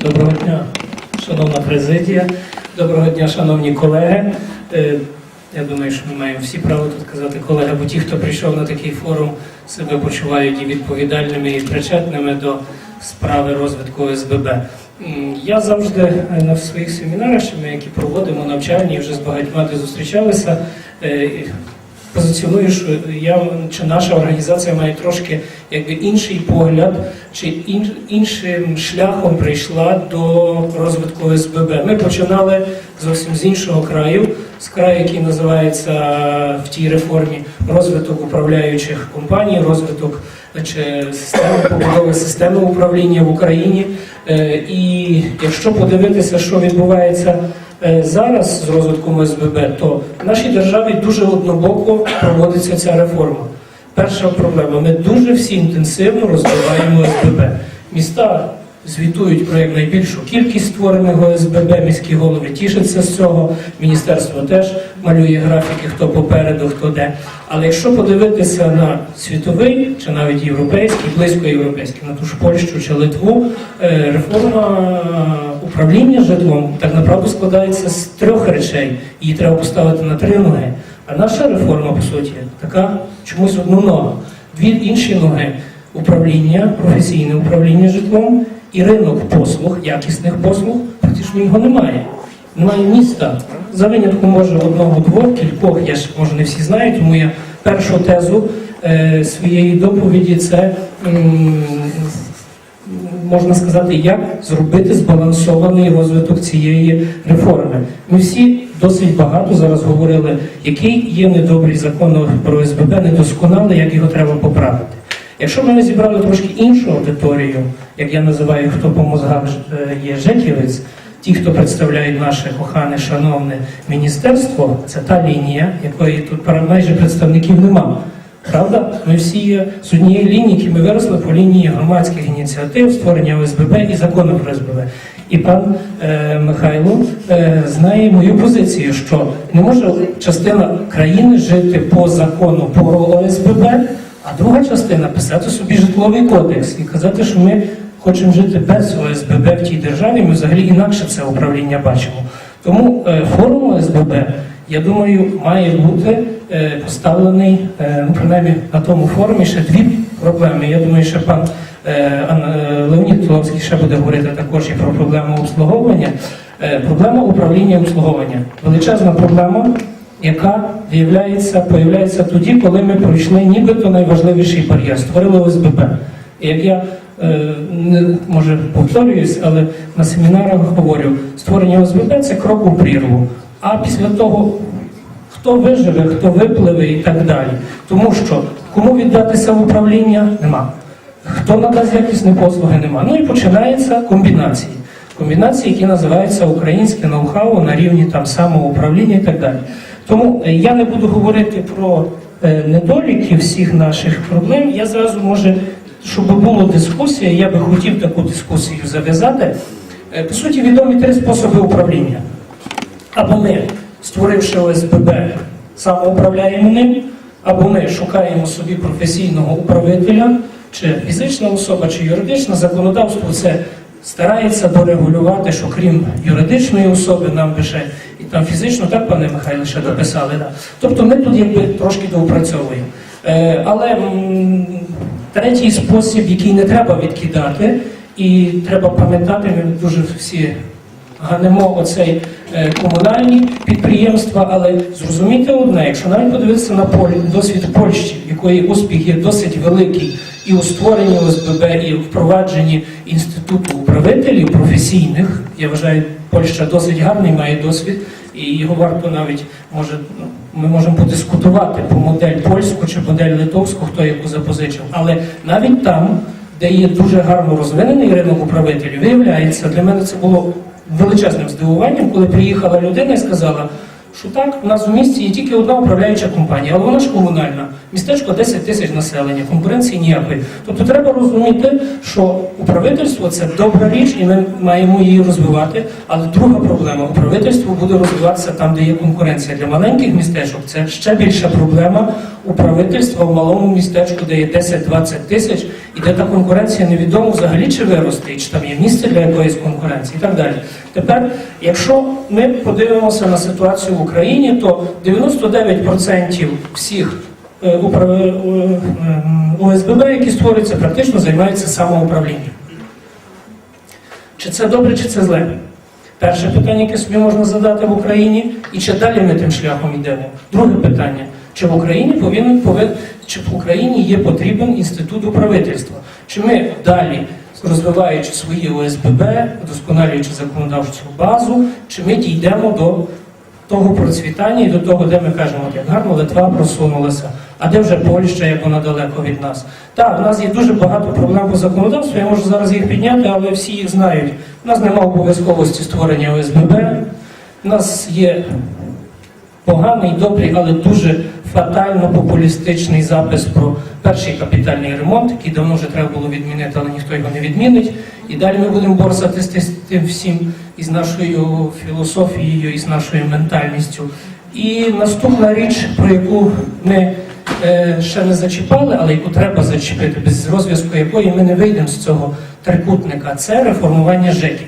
Доброго дня, шановна президія, доброго дня, шановні колеги. Е, Я думаю, що ми маємо всі право тут казати колеги, бо ті, хто прийшов на такий форум, себе почувають і відповідальними, і причетними до справи розвитку ОСББ. М, Я завжди е, на своїх семінарах, що ми які проводимо навчальні, вже з багатьма де зустрічалися. Позиціоную, що я чи наша організація має трошки якби інший погляд, чи ін, іншим шляхом прийшла до розвитку ОСББ. Ми починали зовсім з іншого краю, з краю, який називається в тій реформі розвиток управляючих компаній, розвиток чи системи побудови системи управління в Україні. Е, І якщо подивитися, що відбувається зараз з розвитком ОСББ, то в нашій державі дуже однобоко проводиться ця реформа. Перша проблема: ми дуже всі інтенсивно розвиваємо ОСББ. Міста звітують про як найбільшу кількість створених ОСББ, міські голови тішаться з цього. Міністерство теж малює графіки, хто попереду, хто де. Але якщо подивитися на світовий чи навіть європейський, близько європейський, на ту ж Польщу чи Литву, е, реформа управління житлом так направду складається з трьох речей. Її треба поставити на три ноги. А наша реформа, по суті, така чомусь одну ногу. Дві інші ноги управління, професійне управління житлом і ринок послуг, якісних послуг, практично його немає. Немає міста. За винятком може одного, двох, кількох, я ж може не всі знаю, тому я першу тезу е, своєї доповіді це м, можна сказати, як зробити збалансований розвиток цієї реформи. Ми всі досить багато зараз говорили, який є недобрий закон про СББ, недосконалий, як його треба поправити. Якщо ми зібрали трошки іншу аудиторію, як я називаю, хто по мозгах е, є жеківець, ті, хто представляють наше кохане, шановне міністерство, це та лінія, якої тут майже представників нема. Правда, ми всі є з однієї лінії, ми виросли по лінії громадських ініціатив, створення ОСББ і закону про ОСББ. І пан е, Михайло е, знає мою позицію, що не може частина країни жити по закону про ОСББ, а друга частина писати собі житловий кодекс і казати, що ми хочемо жити без ОСББ в тій державі. Ми взагалі інакше це управління бачимо. Тому е, форум ОСББ, я думаю, має бути е, поставлений е, ну, принаймні на тому форумі ще дві проблеми. Я думаю, що пан Ан- Леонід Толовський ще буде говорити також і про проблему обслуговування. Проблема управління обслуговування. Величезна проблема, яка виявляється, появляється тоді, коли ми пройшли нібито найважливіший бар'єр, створили ОСББ. І як я може повторююсь, але на семінарах говорю, створення ОСББ це крок у прірву. А після того, хто виживе, хто випливе і так далі. Тому що кому віддатися в управління нема. Хто надасть якісні послуги, нема. Ну і починаються комбінації. Комбінації, які називаються українське ноу-хау на рівні там самоуправління і так далі. Тому е, я не буду говорити про е, недоліки всіх наших проблем. Я зразу може, щоб була дискусія, я би хотів таку дискусію зав'язати. Е, По суті, відомі три способи управління. Або ми, створивши ОСББ, самоуправляємо ним, або ми шукаємо собі професійного управителя, чи фізична особа, чи юридична законодавство це старається дорегулювати, що крім юридичної особи, нам би ще і там фізично, так, пане Михайло, ще дописали. Да? Тобто ми тут якби трошки доопрацьовуємо. Е, але третій спосіб, який не треба відкидати, і треба пам'ятати, ми дуже всі ганемо оцей е, комунальні підприємства, але зрозумійте одне, якщо навіть подивитися на полі, досвід Польщі, в якої успіх є досить великий і у створенні ОСББ, і у впровадженні інституту управителів професійних, я вважаю, Польща досить гарний має досвід, і його варто навіть може ну, ми можемо подискутувати про модель польську чи модель литовську, хто яку запозичив. Але навіть там, де є дуже гарно розвинений ринок управителів, виявляється, для мене це було величезним здивуванням, коли приїхала людина і сказала, що так, у нас у місті є тільки одна управляюча компанія, але вона ж комунальна. Містечко 10 тисяч населення, конкуренції ніякої. Тобто треба розуміти, що управительство це добра річ, і ми маємо її розвивати. Але друга проблема управительство буде розвиватися там, де є конкуренція. Для маленьких містечок це ще більша проблема управительства в малому містечку, де є 10-20 тисяч, і де та конкуренція невідомо взагалі чи виросте, чи там є місце для якоїсь конкуренції і так далі. Тепер, якщо ми подивимося на ситуацію в Україні, то 99% всіх е, е, ем, ОСББ, які створюються, практично займаються самоуправлінням. Чи це добре, чи це зле? Перше питання, яке собі можна задати в Україні, і чи далі ми тим шляхом йдемо? Друге питання: чи в Україні повинен повин, чи в Україні є потрібен інститут управительства? Чи ми далі, розвиваючи свої ОСББ, вдосконалюючи законодавчу базу, чи ми дійдемо до того процвітання і до того, де ми кажемо, як гарно Литва просунулася, а де вже Польща, як вона далеко від нас. Так, в нас є дуже багато проблем по законодавству, я можу зараз їх підняти, але всі їх знають. У нас немає обов'язковості створення ОСББ, у нас є поганий, добрий, але дуже фатально популістичний запис про перший капітальний ремонт, який давно вже треба було відмінити, але ніхто його не відмінить. І далі ми будемо борсати з тим всім із нашою філософією, і з нашою ментальністю. І наступна річ, про яку ми ще не зачіпали, але яку треба зачепити, без розв'язку якої ми не вийдемо з цього трикутника, це реформування ЖЕКів.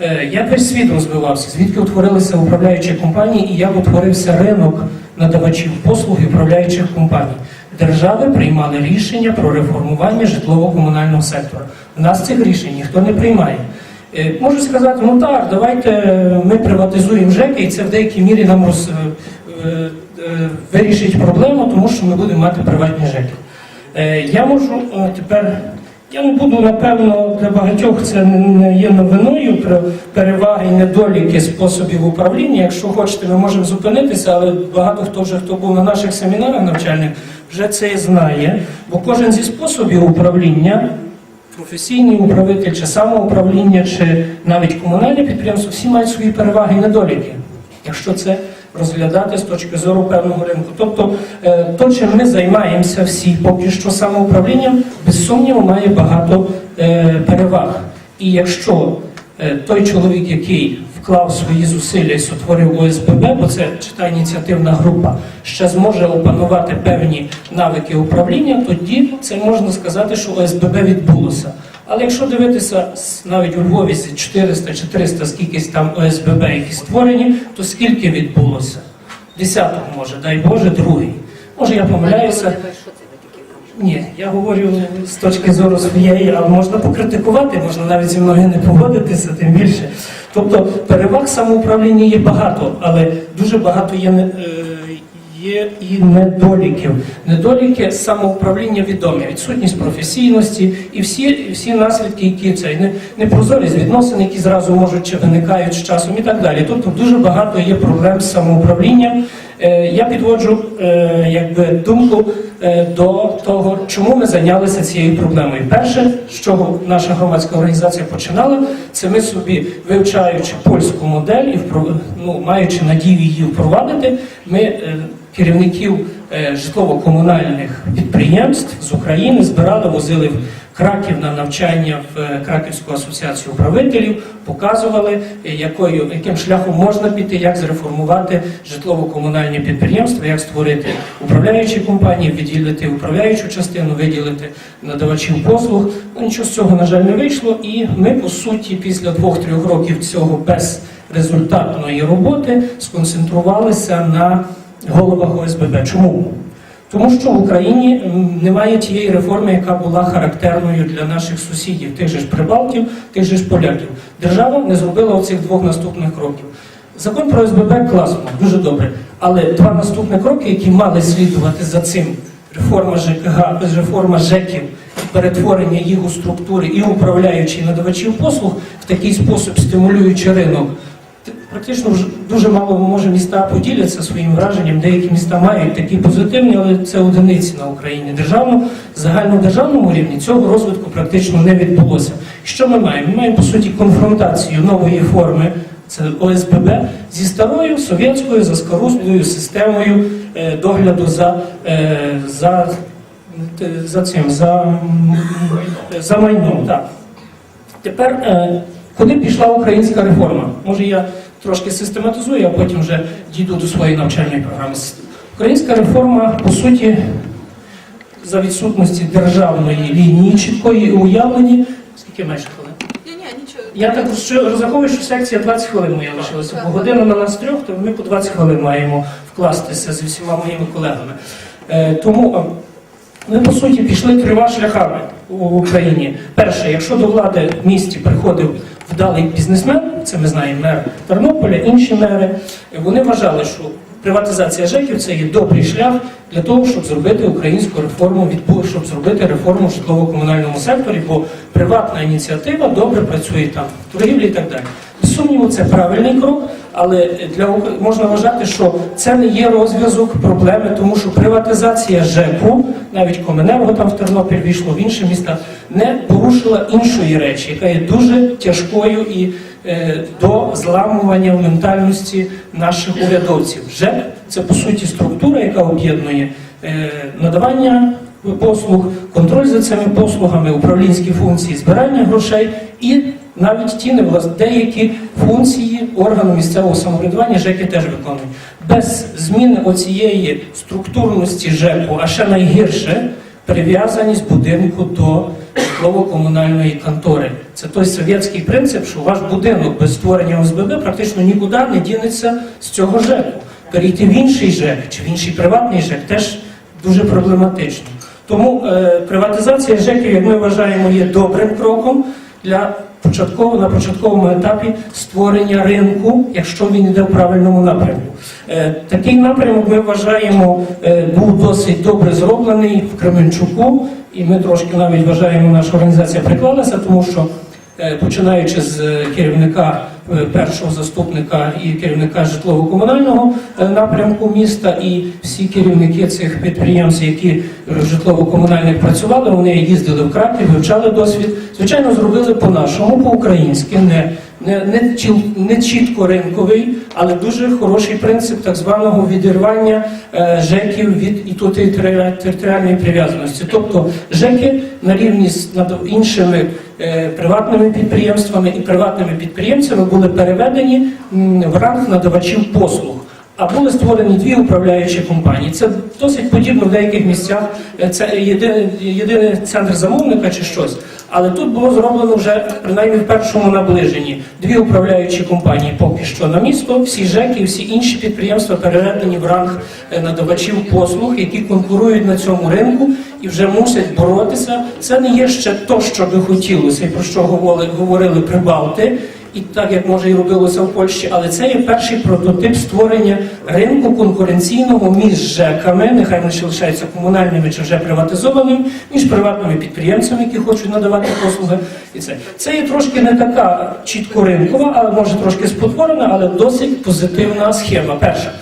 Е, Як весь світ розвивався, звідки утворилися управляючі компанії і як утворився ринок надавачів послуг і управляючих компаній? Держави приймали рішення про реформування житлово-комунального сектора. У нас цих рішень ніхто не приймає. Е, Можу сказати, ну так, давайте е, ми приватизуємо ЖЕКи, і це в деякій мірі нам роз, е, е, е, вирішить проблему, тому що ми будемо мати приватні ЖЕКи. Е, Я можу е, тепер. Я не буду, напевно, для багатьох це не є новиною про переваги і недоліки способів управління. Якщо хочете, ми можемо зупинитися, але багато хто вже хто був на наших семінарах навчальних, вже це і знає. Бо кожен зі способів управління, професійний управитель, чи самоуправління, чи навіть комунальне підприємство, всі мають свої переваги і недоліки. Якщо це розглядати з точки зору певного ринку. Тобто е, то, чим ми займаємося всі, поки що самоуправлінням, без сумніву, має багато е, переваг. І якщо е, той чоловік, який вклав свої зусилля і сотворив ОСББ, бо це чи та ініціативна група, ще зможе опанувати певні навики управління, тоді це можна сказати, що ОСББ відбулося. Але якщо дивитися навіть у Львові з 400 чи 300 скількись там ОСББ, які створені, то скільки відбулося? Десяток може, дай Боже, другий. Може я помиляюся. Ні, я говорю з точки зору своєї, але можна покритикувати, можна навіть зі мною не погодитися, тим більше. Тобто переваг самоуправління є багато, але дуже багато є, е, є і недоліків. Недоліки самоуправління відомі, відсутність професійності і всі, всі наслідки, які це не, непрозорість відносин, які зразу можуть чи виникають з часом і так далі. Тобто дуже багато є проблем з самоуправлінням. Е, Я підводжу е, якби думку е, до того, чому ми зайнялися цією проблемою. Перше, з чого наша громадська організація починала, це ми собі вивчаючи польську модель і ну, маючи надію її впровадити, ми керівників е, житлово-комунальних підприємств з України збирали, возили в Краків на навчання в е, Краківську асоціацію управителів, показували, е, якою, яким шляхом можна піти, як зреформувати житлово-комунальні підприємства, як створити управляючі компанії, відділити управляючу частину, виділити надавачів послуг. Ну, нічого з цього, на жаль, не вийшло, і ми, по суті, після двох-трьох років цього безрезультатної роботи сконцентрувалися на головах ОСББ. Чому? Тому що в Україні немає тієї реформи, яка була характерною для наших сусідів, тих же ж прибалтів, тих же ж поляків. Держава не зробила оцих двох наступних кроків. Закон про СББ класно, дуже добре. Але два наступні кроки, які мали слідувати за цим, реформа ЖКГ, реформа ЖЕКів, перетворення їх у структури і управляючі надавачів послуг в такий спосіб стимулюючи ринок. Практично дуже мало може міста поділяться своїм враженням. Деякі міста мають такі позитивні, але це одиниці на Україні. Державно, загальнодержавному рівні цього розвитку практично не відбулося. Що ми маємо? Ми маємо по суті конфронтацію нової форми це ОСББ, зі старою совєтською заскорузлою системою е, догляду за, е, за, за цим, за, за майном. Так. Тепер, е, куди пішла українська реформа? Може, я трошки систематизую, а потім вже дійду до своєї навчальної програми. Українська реформа, по суті, за відсутності державної лінії чіткої уявлені. Скільки менше хвилин? Ні, ні, нічого. Я так розраховую, що секція 20 хвилин моя лишилася. Бо година на нас трьох, то ми по 20 хвилин маємо вкластися з усіма моїми колегами. Е, тому е, ми, по суті, пішли трьома шляхами у Україні. Перше, якщо до влади в місті приходив вдалий бізнесмен, це ми знаємо мер Тернополя, інші мери, вони вважали, що приватизація ЖЕКів це є добрий шлях для того, щоб зробити українську реформу, щоб зробити реформу в житлово-комунальному секторі, бо приватна ініціатива добре працює там, в торгівлі і так далі. Сумніву, це правильний крок, але для можна вважати, що це не є розв'язок проблеми, тому що приватизація ЖЕКу, навіть Коменерго там в Тернопіль війшло в інші міста, не порушила іншої речі, яка є дуже тяжкою і е, до зламування ментальності наших урядовців. ЖЕК це по суті структура, яка об'єднує е, надавання послуг, контроль за цими послугами, управлінські функції, збирання грошей і навіть ті не влас- деякі функції органу місцевого самоврядування ЖЕКи теж виконують. Без зміни оцієї структурності ЖЕКу, а ще найгірше прив'язаність будинку до житлово-комунальної контори. Це той совєтський принцип, що ваш будинок без створення ОСББ практично нікуди не дінеться з цього ЖЕКу. Перейти в інший ЖЕК чи в інший приватний ЖЕК теж дуже проблематично. Тому е, приватизація ЖЕКів, як ми вважаємо, є добрим кроком для початково, на початковому етапі створення ринку, якщо він йде в правильному напрямку. Е, такий напрямок ми вважаємо е, був досить добре зроблений в Кременчуку, і ми трошки навіть вважаємо, наша організація приклалася, тому що е, починаючи з керівника першого заступника і керівника житлово-комунального е, напрямку міста, і всі керівники цих підприємств, які житлово-комунальних працювали, вони їздили в Краків, вивчали досвід. Звичайно, зробили по-нашому, по-українськи, не, не, не, не чітко ринковий, але дуже хороший принцип так званого відірвання е, ЖЕКів від і тут територіальної прив'язаності. Тобто ЖЕКи на рівні з над іншими е, приватними підприємствами і приватними підприємцями були переведені в ранг надавачів послуг. А були створені дві управляючі компанії. Це досить подібно в деяких місцях. Е, Це єдиний, єдиний центр замовника чи щось. Але тут було зроблено вже принаймні в першому наближенні дві управляючі компанії поки що на місто. Всі ЖЕКи, всі інші підприємства переведені в ранг е, надавачів послуг, які конкурують на цьому ринку і вже мусять боротися. Це не є ще то, що би хотілося, і про що говорили, говорили прибалти і так як може і робилося в Польщі, але це є перший прототип створення ринку конкуренційного між ЖЕКами, нехай вони ще лишаються комунальними чи вже приватизованими, між приватними підприємцями, які хочуть надавати послуги. І це це є трошки не така чітко ринкова, але може трошки спотворена, але досить позитивна схема. Перша.